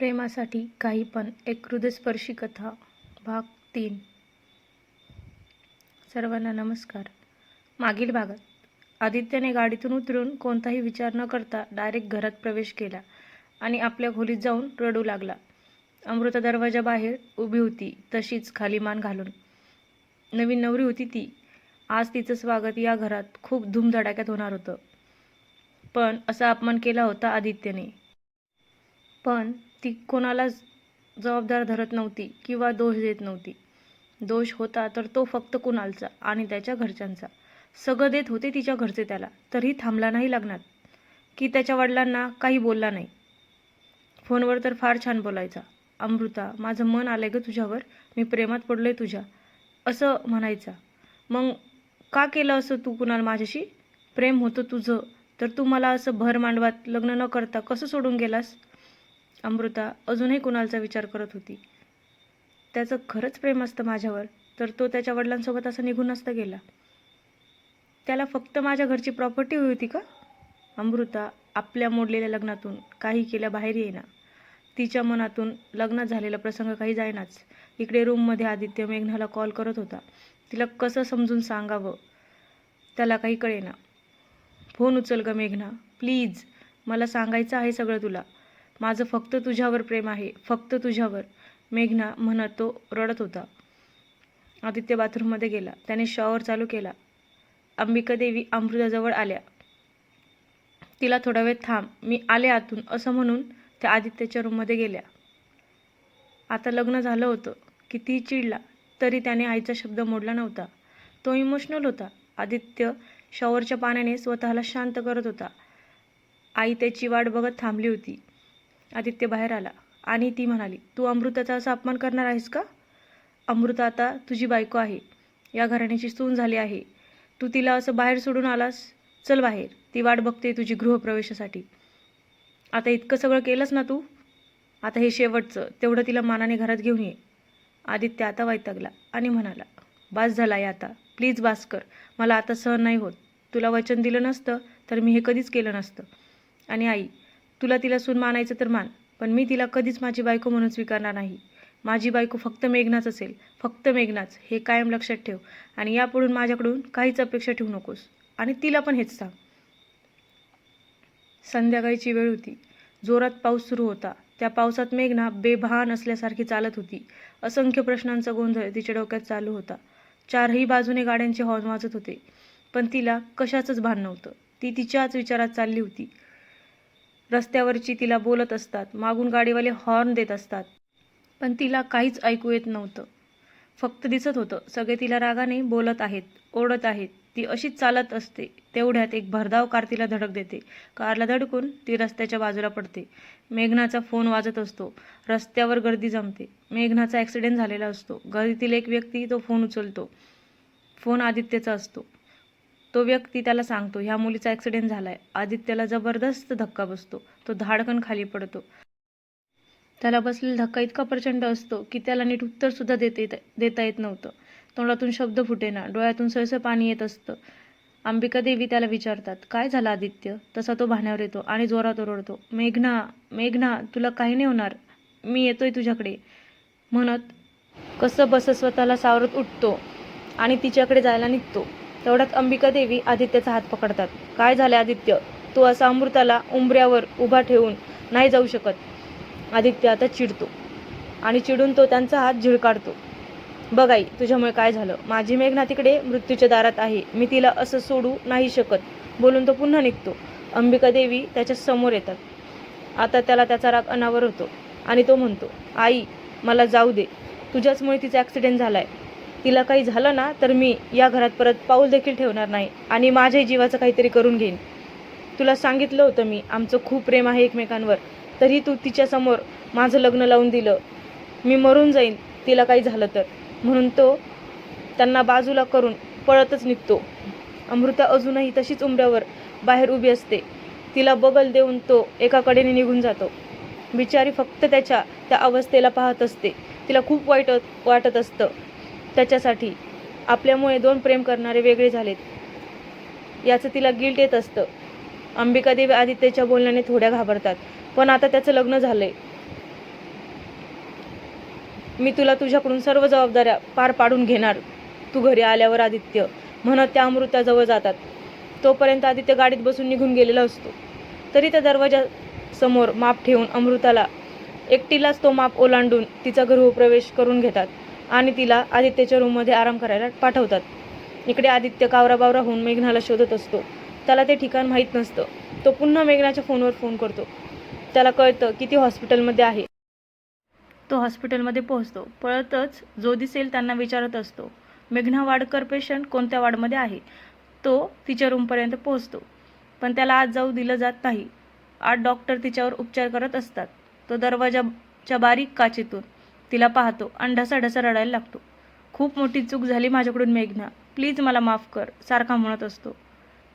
प्रेमासाठी काही पण एक हृदयस्पर्शी कथा भाग तीन. सर्वांना नमस्कार. मागील भागात आदित्यने गाडीतून उतरून कोणताही विचार न करता डायरेक्ट घरात प्रवेश केला आणि आपल्या खोलीत जाऊन रडू लागला. अमृता दरवाजाबाहेर उभी होती तशीच खाली मान घालून. नवीन नवरी होती ती. आज तिचं स्वागत या घरात खूप धूमधडाक्यात होणार होतं. पण असा अपमान केला होता आदित्यने. पण ती कोणालाच जबाबदार धरत नव्हती किंवा दोष देत नव्हती. दोष होता तर तो फक्त कुणालचा आणि त्याच्या घरच्यांचा. सगळं देत होते तिच्या घरचे त्याला. तरीही थांबला नाही लागणार की त्याच्या वडिलांना काही बोलला नाही. फोनवर तर फार छान बोलायचा. अमृता माझं मन आलंय ग तुझ्यावर. मी प्रेमात पडलोय तुझ्या. असं म्हणायचा. मग का केलं असं तू कुणाल माझ्याशी? प्रेम होतं तुझं. तर तू मला असं भर मांडवात लग्न न करता कसं सोडून गेलास? अमृता अजूनही कुणालचा विचार करत होती. त्याचं खरंच प्रेम असतं माझ्यावर तर तो त्याच्या वडिलांसोबत असं निघून नसता गेला. त्याला फक्त माझ्या घरची प्रॉपर्टी हवी होती का? अमृता आपल्या मोडलेल्या लग्नातून काही केल्या बाहेर येईना. तिच्या मनातून लग्नात झालेला प्रसंग काही जाईनाच. इकडे रूममध्ये आदित्य मेघनाला कॉल करत होता. तिला कसं समजून सांगावं? त्याला काही कळेना. फोन उचल ग मेघना. प्लीज. मला सांगायचं आहे सगळं तुला. माझं फक्त तुझ्यावर प्रेम आहे फक्त तुझ्यावर. मेघना म्हणत तो रडत होता. आदित्य बाथरूममध्ये गेला. त्याने शॉवर चालू केला. अंबिका देवी अमृताजवळ आल्या. तिला थोडा वेळ थांब मी आले आतून असं म्हणून त्या आदित्यच्या रूममध्ये गेल्या. आता लग्न झालं होतं. कितीही चिडला तरी त्याने आईचा शब्द मोडला नव्हता. तो इमोशनल होता. आदित्य शॉवरच्या पाण्याने स्वतःला शांत करत होता. आई त्याची वाट बघत थांबली होती. आदित्य बाहेर आला. आणि ती म्हणाली तू अमृताचा असा अपमान करणार आहेस का? अमृता आता तुझी बायको आहे. या घराण्याची सून झाली आहे. तू तिला असं बाहेर सोडून आलास? चल बाहेर. ती वाट बघते तुझी गृहप्रवेशासाठी. आता इतकं सगळं केलंस ना तू? आता हे शेवटचं. तेवढं तिला मानाने घरात घेऊन ये. आदित्य आता वैतागला आणि म्हणाला बास झाला आहे आता. प्लीज बास कर. मला आता सहन नाही होत. तुला वचन दिलं नसतं तर मी हे कधीच केलं नसतं. आणि आई तुला तिला सून मानायचं तर मान पण मी तिला कधीच माझी बायको म्हणून स्वीकारणार नाही. माझी बायको फक्त मेघनाच असेल फक्त मेघनाच हे कायम लक्षात ठेव. आणि यापुढून माझ्याकडून काहीच अपेक्षा ठेवू नकोस. आणि तिला पण हेच सांग. संध्याकाळची वेळ होती. जोरात पाऊस सुरू होता. त्या पावसात मेघना बेभान असल्यासारखी चालत होती. असंख्य प्रश्नांचा गोंधळ तिच्या डोक्यात चालू होता. चारही बाजूने गाड्यांचे हॉर्न वाजत होते. पण तिला कशाचंच भान नव्हतं. ती तिच्याच विचारात चालली होती. रस्त्यावरची तिला बोलत असतात. मागून गाडीवाले हॉर्न देत असतात. पण तिला काहीच ऐकू येत नव्हतं. फक्त दिसत होतं. सगळे तिला रागाने बोलत आहेत ओढत आहेत. ती अशीच चालत असते. तेवढ्यात एक भरधाव कार तिला धडक देते. कारला धडकून ती रस्त्याच्या बाजूला पडते. मेघनाचा फोन वाजत असतो. रस्त्यावर गर्दी जमते. मेघनाचा ॲक्सिडेंट झालेला असतो. गर्दीतील एक व्यक्ती तो फोन उचलतो. फोन आदित्यचा असतो. तो व्यक्ती त्याला सांगतो ह्या मुलीचा ॲक्सिडेंट आहे आदित्यला जबरदस्त धक्का बसतो. तो धाडकन खाली पडतो. त्याला बसलेला धक्का इतका प्रचंड असतो की त्याला नीट उत्तरसुद्धा देता येत देता येत नव्हतं. तोंडातून शब्द फुटेना डोळ्यातून सहसं पाणी येत असतं. अंबिका देवी त्याला विचारतात काय झालं आदित्य? तसा तो भाण्यावर येतो आणि जोरात ओरडतो मेघना मेघना तुला काही नाही होणार. मी येतोय तुझ्याकडे. म्हणत कसं बस स्वतःला सावरत उठतो आणि तिच्याकडे जायला निघतो. तेवढ्यात अंबिका देवी आदित्यचा हात पकडतात. काय झालं आदित्य? तू असा अमृताला उंबऱ्यावर उभा ठेवून नाही जाऊ शकत. आदित्य आता चिडतो आणि चिडून तो त्यांचा हात झिळकाडतो. बघाई तुझ्यामुळे काय झालं? माझी मेघना तिकडे मृत्यूच्या दारात आहे. मी तिला असं सोडू नाही शकत. बोलून तो पुन्हा निघतो. अंबिका देवी त्याच्यासमोर येतात. आता त्याला त्याचा राग अनावर होतो आणि तो म्हणतो आई मला जाऊ दे. तुझ्याचमुळे तिचा ॲक्सिडेंट झाला आहे तिला काही झालं ना तर मी या घरात परत पाऊल देखील ठेवणार नाही आणि माझ्याही जीवाचं काहीतरी करून घेईन. तुला सांगितलं होतं मी आमचं खूप प्रेम आहे एकमेकांवर. तरी तू तिच्यासमोर माझं लग्न लावून दिलं. मी मरून जाईन तिला काही झालं तर. म्हणून तो त्यांना बाजूला करून पळतच निघतो. अमृता अजूनही तशीच उंबऱ्यावर बाहेर उभी असते. तिला बगल देऊन तो एका कडेने निघून जातो. बिचारी फक्त त्याच्या त्या अवस्थेला पाहत असते. तिला खूप वाईट वाटत असतं. त्याच्यासाठी आपल्यामुळे दोन प्रेम करणारे वेगळे झालेत. याचं तिला गिल्ट येत असतं. अंबिकादेवी आदित्यच्या बोलण्याने थोड्या घाबरतात. पण आता त्याचं लग्न झालंय. मी तुला तुझ्याकडून सर्व जबाबदाऱ्या पार पाडून घेणार. तू घरी आल्यावर आदित्य म्हणत त्या अमृताजवळ जातात. तोपर्यंत आदित्य गाडीत बसून निघून गेलेला असतो. तरी त्या दरवाजा समोर माप ठेवून अमृताला एकटीलाच तो माप ओलांडून तिचा गृहप्रवेश करून घेतात. आणि तिला आदित्यच्या रूममध्ये आराम करायला पाठवतात. इकडे आदित्य कावराबावरा होऊन मेघनाला शोधत असतो. त्याला ते ठिकाण माहीत नसतं. तो पुन्हा मेघनाच्या फोनवर फोन करतो. त्याला कळतं की ती हॉस्पिटलमध्ये आहे. तो हॉस्पिटलमध्ये पोहोचतो. पळतच जो दिसेल त्यांना विचारत असतो मेघना वाडकर पेशंट कोणत्या वार्डमध्ये आहे? तो तिच्या रूमपर्यंत पोहोचतो. पण त्याला आज जाऊ दिलं जात नाही. आठ डॉक्टर तिच्यावर उपचार करत असतात. तो दरवाजाच्या बारीक काचेतून तिला पाहतो. आणि रडायला लागतो. खूप मोठी चूक झाली माझ्याकडून मेघना. प्लीज मला माफ कर सारखा म्हणत असतो.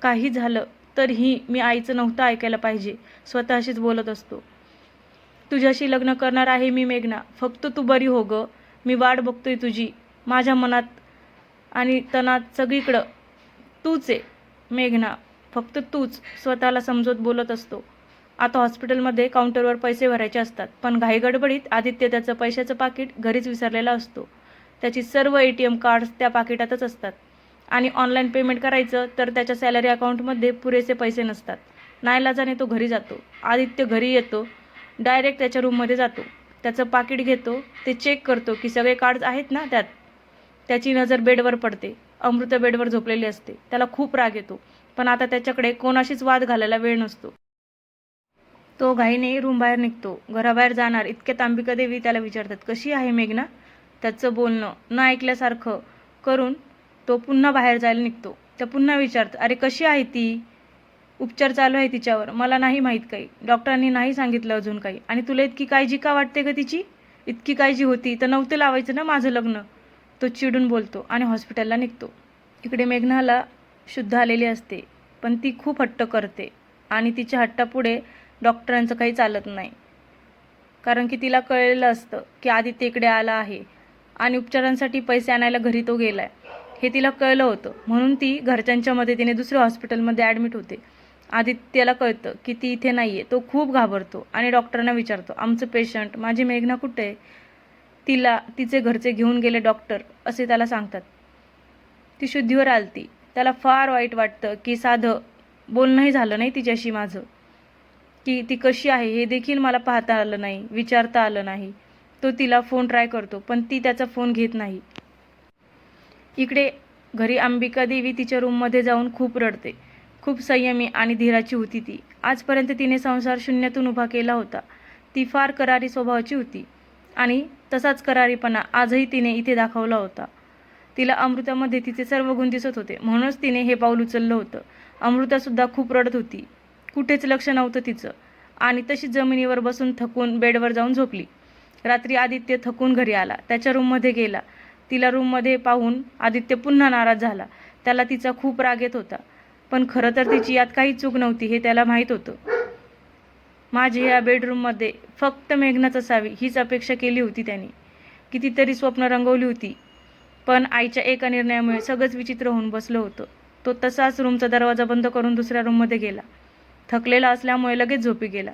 काही झालं तरीही मी आईचं नव्हतं ऐकायला पाहिजे. स्वतःशीच बोलत असतो. तुझ्याशी लग्न करणार आहे मी मेघना. फक्त तू बरी हो ग. मी वाट बघतोय तुझी. माझ्या मनात आणि तनात सगळीकडं तूच आहे मेघना. फक्त तूच. स्वतःला समजत बोलत असतो. आता हॉस्पिटलमध्ये काउंटरवर पैसे भरायचे असतात पण घाईगडबडीत आदित्य त्याचं पैशाचं पाकिट घरीच विसरलेला असतो. त्याची सर्व ए टी एम कार्ड्स त्या पाकिटातच असतात. आणि ऑनलाईन पेमेंट करायचं तर त्याच्या सॅलरी अकाउंटमध्ये पुरेसे पैसे नसतात. नाईलाजाने तो घरी जातो. आदित्य घरी येतो. डायरेक्ट त्याच्या रूममध्ये जातो. त्याचं पाकिट घेतो. ते चेक करतो की सगळे कार्ड्स आहेत ना त्यात. त्याची नजर बेडवर पडते. अमृत बेडवर झोपलेली असते. त्याला खूप राग येतो. पण आता त्याच्याकडे कोणाशीच वाद घालायला वेळ नसतो. तो घाईने रूम बाहेर निघतो. घराबाहेर जाणार. इतक्यात अंबिका देवी त्याला विचारतात कशी आहे मेघना? त्याचं बोलणं न ऐकल्यासारखं करून तो पुन्हा बाहेर जायला निघतो. त्या पुन्हा विचारतात अरे कशी आहे ती? उपचार चालू आहे तिच्यावर. मला नाही माहीत काही. डॉक्टरांनी नाही सांगितलं अजून काही. आणि तुला इतकी काळजी का वाटते का तिची? इतकी काळजी होती तर नव्हतं लावायचं ना माझं लग्न? तो चिडून बोलतो आणि हॉस्पिटलला निघतो. इकडे मेघनाला शुद्ध आलेली असते पण ती खूप हट्ट करते आणि तिच्या हट्टापुढे डॉक्टरांचं काही चालत नाही. कारण की तिला कळलेलं असतं की आदित्य इकडे आला आहे आणि उपचारांसाठी पैसे आणायला घरी तो गेला आहे हे तिला कळलं होतं. म्हणून ती घरच्यांच्या मदतीने दुसऱ्या हॉस्पिटलमध्ये ॲडमिट होते. आदित्यला कळतं की ती इथे नाही आहे तो खूप घाबरतो आणि डॉक्टरांना विचारतो आमचं पेशंट माझी मेघना कुठे आहे? तिला तिचे घरचे घेऊन गेले डॉक्टर असे त्याला सांगतात. ती शुद्धीवर आलती. त्याला फार वाईट वाटतं की साधं बोलणंही झालं नाही तिच्याशी माझं. की ती कशी आहे हे देखील मला पाहता आलं नाही विचारता आलं नाही. तो तिला फोन ट्राय करतो पण ती त्याचा फोन घेत नाही. इकडे घरी अंबिका देवी तिच्या रूममध्ये जाऊन खूप रडते. खूप संयमी आणि धीराची होती ती. आजपर्यंत तिने संसार शून्यातून उभा केला होता. ती फार करारी स्वभावाची होती. आणि तसाच करारीपणा आजही तिने इथे दाखवला होता. तिला अमृतामध्ये तिचे सर्व गुण दिसत होते. म्हणूनच तिने हे पाऊल उचललं होतं. अमृतासुद्धा खूप रडत होती. कुठेच लक्ष नव्हतं तिचं. आणि तशी जमिनीवर बसून थकून बेडवर जाऊन झोपली. रात्री आदित्य थकून घरी आला. त्याच्या रूममध्ये गेला. तिला रूममध्ये पाहून आदित्य पुन्हा नाराज झाला. त्याला तिचा खूप राग येत होता. पण खरं तर तिची यात काही चूक नव्हती हे त्याला माहीत होतं. माझी या बेडरूममध्ये फक्त मेघनाच असावी हीच अपेक्षा केली होती त्याने. कितीतरी स्वप्न रंगवली होती. पण आईच्या एका निर्णयामुळे सगळंच विचित्र होऊन बसलं होतं. तो तसाच रूमचा दरवाजा बंद करून दुसऱ्या रूममध्ये गेला. थकलेला असल्यामुळे लगेच झोपी गेला.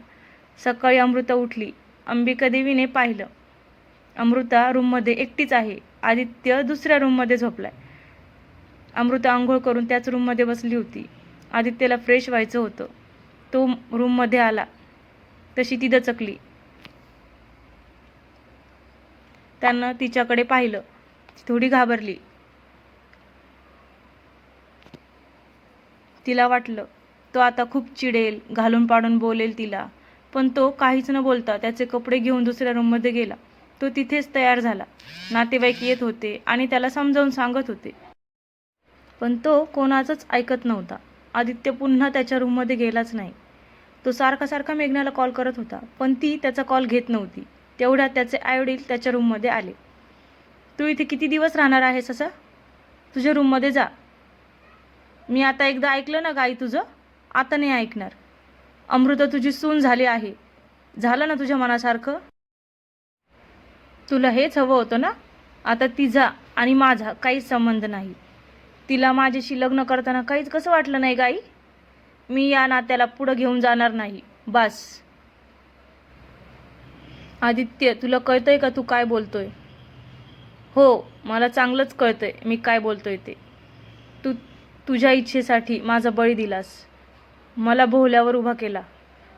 सकाळी अमृता उठली. अंबिका देवीने पाहिलं. अमृता रूममध्ये एकटीच आहे. आदित्य दुसऱ्या रूममध्ये झोपलाय. अमृता आंघोळ करून त्याच रूममध्ये बसली होती. आदित्यला फ्रेश व्हायचं होतं. तो रूममध्ये आला. तशी ती दचकली. त्यानं तिच्याकडे पाहिलं. थोडी घाबरली. तिला वाटलं तो आता खूप चिडेल घालून पाडून बोलेल तिला. पण तो काहीच न बोलता त्याचे कपडे घेऊन दुसऱ्या रूममध्ये गेला. तो तिथेच तयार झाला. नातेवाईक येत होते आणि त्याला समजावून सांगत होते. पण तो कोणाचंच ऐकत नव्हता. आदित्य पुन्हा त्याच्या रूममध्ये गेलाच नाही. तो सारखा सारखा मेघनाला कॉल करत होता पण ती त्याचा कॉल घेत नव्हती. तेवढ्यात त्याचे आईवडील त्याच्या रूममध्ये आले. तू इथे किती दिवस राहणार आहेस असं तुझ्या रूममध्ये जा. मी आता एकदा ऐकलं ना गाई तुझं? आता नाही ऐकणार. अमृता तुझी सून झाली आहे. झालं ना तुझ्या मनासारखं? तुला हेच हवं होतं ना? आता तिचा आणि माझा काहीच संबंध नाही. तिला माझ्याशी लग्न करताना काहीच कसं वाटलं नाही गाई? मी या नात्याला पुढं घेऊन जाणार नाही. बस. आदित्य तुला कळतंय का तू काय बोलतोय? हो मला चांगलंच कळतंय मी काय बोलतोय ते. तू तुझ्या इच्छेसाठी माझा बळी दिलास. मला भोवल्यावर उभा केला.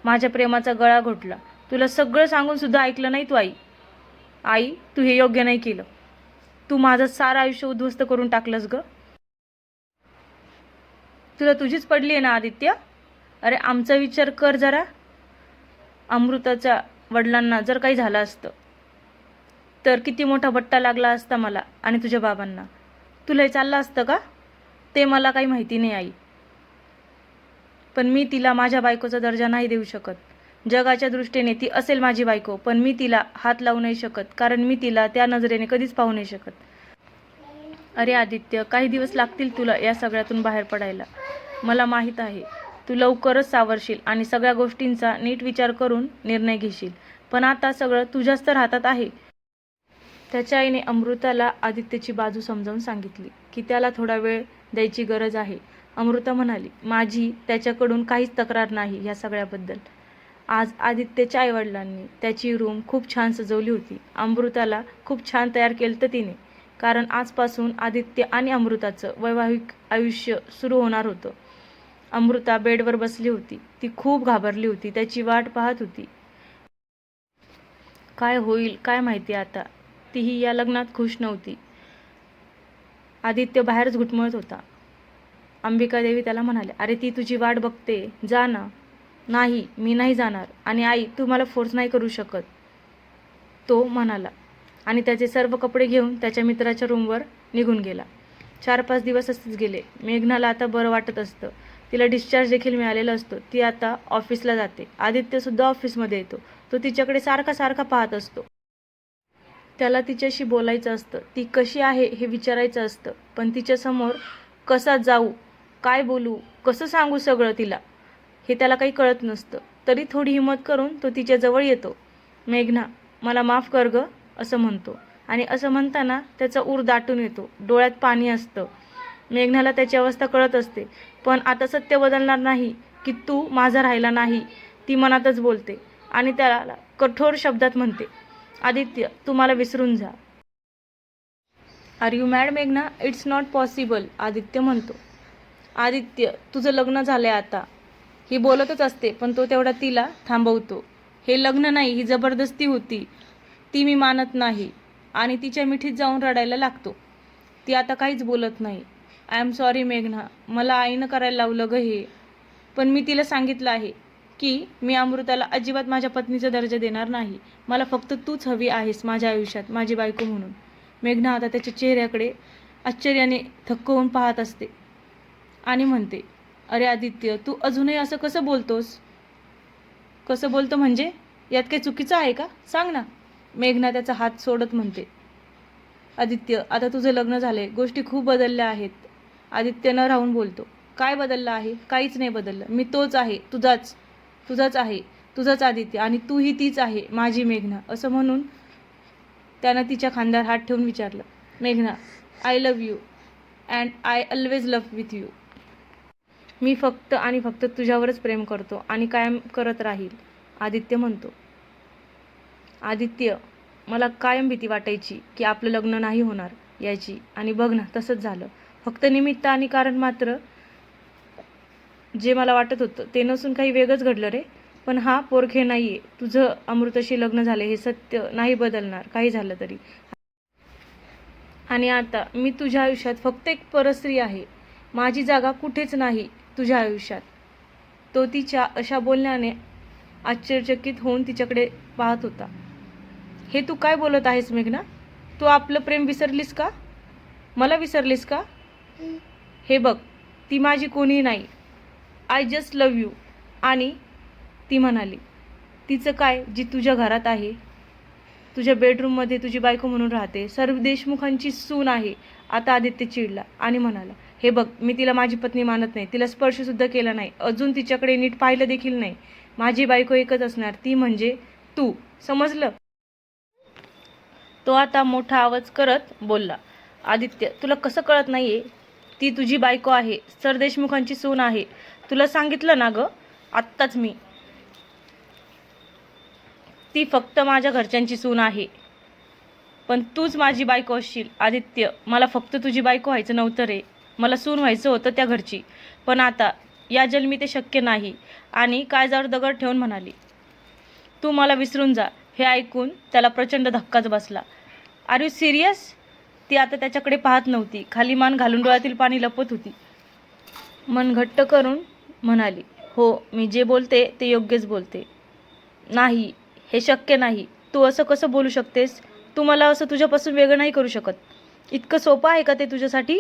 माझ्या प्रेमाचा गळा घोटला. तुला सगळं सांगून सुद्धा ऐकलं नाही तू आई आई तू हे योग्य नाही केलं. तू माझं सारं आयुष्य उद्ध्वस्त करून टाकलंस ग. तुला तुझीच पडली आहे ना आदित्य? अरे आमचा विचार कर जरा. अमृताच्या वडिलांना जर काही झालं असतं तर किती मोठा बट्टा लागला असता मला आणि तुझ्या बाबांना. तुला हे चाललं असतं का? ते मला काही माहिती नाही आई. पण मी तिला माझ्या बायकोचा दर्जा नाही देऊ शकत. जगाच्या दृष्टीने ती असेल माझी बायको पण मी तिला हात लावू नाही शकत कारण मी तिला त्या नजरेने कधीच पाहू नाही शकत. अरे आदित्य काही दिवस लागतील तुला या सगळ्यातून बाहेर पडायला. मला माहीत आहे तू लवकरच सावरशील आणि सगळ्या गोष्टींचा नीट विचार करून निर्णय घेशील. पण आता सगळं तुझ्याच तर हातात आहे. त्याच्या आईने अमृताला आदित्यची बाजू समजावून सांगितली की त्याला थोडा वेळ द्यायची गरज आहे. अमृता म्हणाली माझी त्याच्याकडून काहीच तक्रार नाही या सगळ्याबद्दल. आज आदित्यच्या आईवडिलांनी त्याची रूम खूप छान सजवली होती. अमृताला खूप छान तयार केलं तर तिने कारण आजपासून आदित्य आणि अमृताचं वैवाहिक आयुष्य सुरू होणार होतं. अमृता बेडवर बसली होती. ती खूप घाबरली होती. त्याची वाट पाहत होती. काय होईल काय माहिती आता? तीही या लग्नात खुश नव्हती. आदित्य बाहेरच घुटमळत होता. अंबिकादेवी त्याला म्हणाले अरे ती तुझी वाट बघते जा ना. नाही मी नाही जाणार. आणि आई तू मला फोर्स नाही करू शकत. तो म्हणाला. आणि त्याचे सर्व कपडे घेऊन त्याच्या मित्राच्या रूमवर निघून गेला. चार पाच दिवस असेच गेले. मेघनाला आता बरं वाटत असतं. तिला डिस्चार्ज देखील मिळालेला असतो. ती आता ऑफिसला जाते. आदित्यसुद्धा ऑफिसमध्ये येतो. तो तिच्याकडे सारखा सारखा पाहत असतो. त्याला तिच्याशी बोलायचं असतं. ती कशी आहे हे विचारायचं असतं. पण तिच्यासमोर कसा जाऊ काय बोलू? कसं सांगू सगळं तिला? हे त्याला काही कळत नसतं. तरी थोडी हिंमत करून तो तिच्याजवळ येतो. मेघना मला माफ कर ग असं म्हणतो. आणि असं म्हणताना त्याचा ऊर दाटून येतो. डोळ्यात पाणी असतं. मेघनाला त्याची अवस्था कळत असते. पण आता सत्य बदलणार नाही की तू माझा राहिला नाही ती मनातच बोलते. आणि त्याला कठोर शब्दात म्हणते आदित्य तू मला विसरून जा. आर यू मॅड मेघना? इट्स नॉट पॉसिबल आदित्य म्हणतो. आदित्य तुझं लग्न झालं आहे आता. ही बोलतच असते पण तो तेवढा तिला थांबवतो. हे लग्न नाही ही जबरदस्ती होती. ती मी मानत नाही आणि तिच्या मिठीत जाऊन रडायला लागतो. ती आता काहीच बोलत नाही. आय एम सॉरी मेघना. मला आईनं करायला लावलं ग हे. पण मी तिला सांगितलं आहे की मी अमृताला अजिबात माझ्या पत्नीचा दर्जा देणार नाही. मला फक्त तूच हवी आहेस माझ्या आयुष्यात माझी बायको म्हणून. मेघना आता त्याच्या चेहऱ्याकडे आश्चर्याने थक्क होऊन पाहत असते. आणि म्हणते अरे आदित्य तू अजूनही असं कसं बोलतोस? कसं बोलतो म्हणजे? यात काही चुकीचं आहे का? सांग ना. मेघना त्याचा हात सोडत म्हणते आदित्य आता तुझं लग्न झालंय. गोष्टी खूप बदलल्या आहेत. आदित्य न राहून बोलतो. काय बदललं आहे? काहीच नाही बदललं. मी तोच आहे. तुझाच. तुझाच आहे. तुझाच आदित्य आणि तूही तीच आहे माझी मेघना. असं म्हणून त्यानं तिच्या खांद्यावर हात ठेवून विचारलं मेघना I love you and I always love with you मी फक्त आणि फक्त तुझ्यावरच प्रेम करतो आणि कायम करत राहील आदित्य म्हणतो. आदित्य मला कायम भीती वाटायची की आपलं लग्न नाही होणार याची आणि बघ ना तसंच झालं. फक्त निमित्त आणि कारण मात्र जे मला वाटत होतं ते नसून काही वेगळंच घडलं रे. पण हा पोरखे नाही आहे तुझं अमृताशी लग्न झाले हे सत्य नाही बदलणार. काही झालं तरी. आणि आता मी तुझ्या आयुष्यात फक्त एक परस्त्री आहे. माझी जागा कुठेच नाही. तुझ्या आयुष्यात. तो तिच्या अशा बोलण्याने आश्चर्यचकित होऊन तिच्याकडे पाहत होता. हे तू काय बोलत आहेस मेघना? तू आपलं प्रेम विसरलीस का? मला विसरलीस का? हे बघ ती माझी कोणी नाही. आय जस्ट लव यू आणि ती म्हणाली तिचं काय जी तुझ्या घरात आहे? तुझ्या बेडरूममध्ये तुझी बायको म्हणून राहते. सर्व देशमुखांची सून आहे. आता आदित्य चिडला आणि म्हणाला हे बघ मी तिला माझी पत्नी मानत नाही. तिला स्पर्शसुद्धा केला नाही. अजून तिच्याकडे नीट पाहिलं देखील नाही. माझी बायको एकच असणार. ती म्हणजे तू. समजलं? तो आता मोठा आवाज करत बोलला आदित्य तुला कसं कळत नाहीये? ती तुझी बायको आहे. सर देशमुखांची सून आहे. तुला सांगितलं ना ग? आत्ताच मी. ती फक्त माझ्या घरच्यांची सून आहे. पण तूच माझी बायको असशील. आदित्य मला फक्त तुझी बायको व्हायचं नव्हतं रे. मला सून व्हायचं होतं त्या घरची. पण आता या जन्मी ते शक्य नाही. आणि काळजावर दगड ठेवून म्हणाली तू मला विसरून जा. हे ऐकून त्याला प्रचंड धक्काच बसला. आर यू सिरियस ती आता त्याच्याकडे पाहत नव्हती. खाली मान घालून डोळ्यातील पाणी लपत होती. मन घट्ट करून म्हणाली हो मी जे बोलते ते योग्यच बोलते. नाही हे शक्य नाही. तू असं कसं बोलू शकतेस? तू मला असं तुझ्यापासून वेगळं नाही करू शकत. इतकं सोपं आहे का ते तुझ्यासाठी?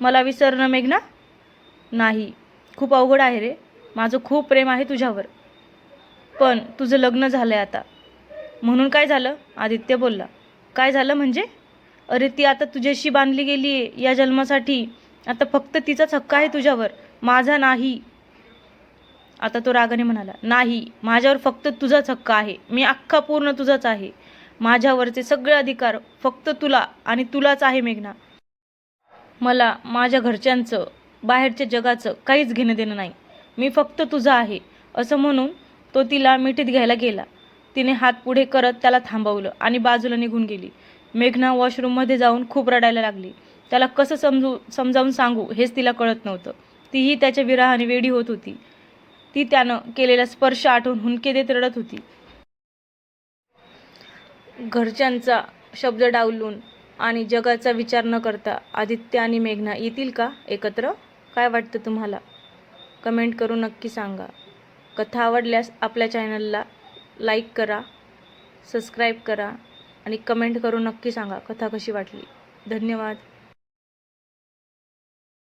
मला विसरणं मेघना? नाही. खूप अवघड आहे रे. माझं खूप प्रेम आहे तुझ्यावर. पण तुझं लग्न झालं आहे आता. म्हणून काय झालं? आदित्य बोलला. काय झालं म्हणजे? अरे ती आता तुझ्याशी बांधली गेली आहे या जन्मासाठी. आता फक्त तिचाच हक्क आहे तुझ्यावर. माझा नाही. आता तो रागाने म्हणाला. नाही. माझ्यावर फक्त तुझाच हक्क आहे. मी अख्खा पूर्ण तुझाच आहे. माझ्यावरचे सगळे अधिकार फक्त तुला आणि तुलाच आहे मेघना. मला माझ्या घरच्यांचं बाहेरच्या जगाचं काहीच घेणं देणं नाही. मी फक्त तुझा आहे असं म्हणून तो तिला मिठीत घ्यायला गेला. तिने हात पुढे करत त्याला थांबवलं आणि बाजूला निघून गेली. मेघना वॉशरूममध्ये जाऊन खूप रडायला लागली. त्याला कसं समजू समजावून सांगू हेच तिला कळत नव्हतं. तीही त्याच्या विराहाने वेडी होत होती. ती त्यानं केलेला स्पर्श आठवून हुंके देत रडत होती. घरच्यांचा शब्द डावलून आणि जगाचा विचार न करता आदित्य आणि मेघना येतील का एकत्र? काय वाटतं तुम्हाला? कमेंट करून नक्की सांगा. कथा आवडल्यास आपल्या चॅनलला लाईक करा सबस्क्राईब करा आणि कमेंट करून नक्की सांगा कथा कशी वाटली. धन्यवाद.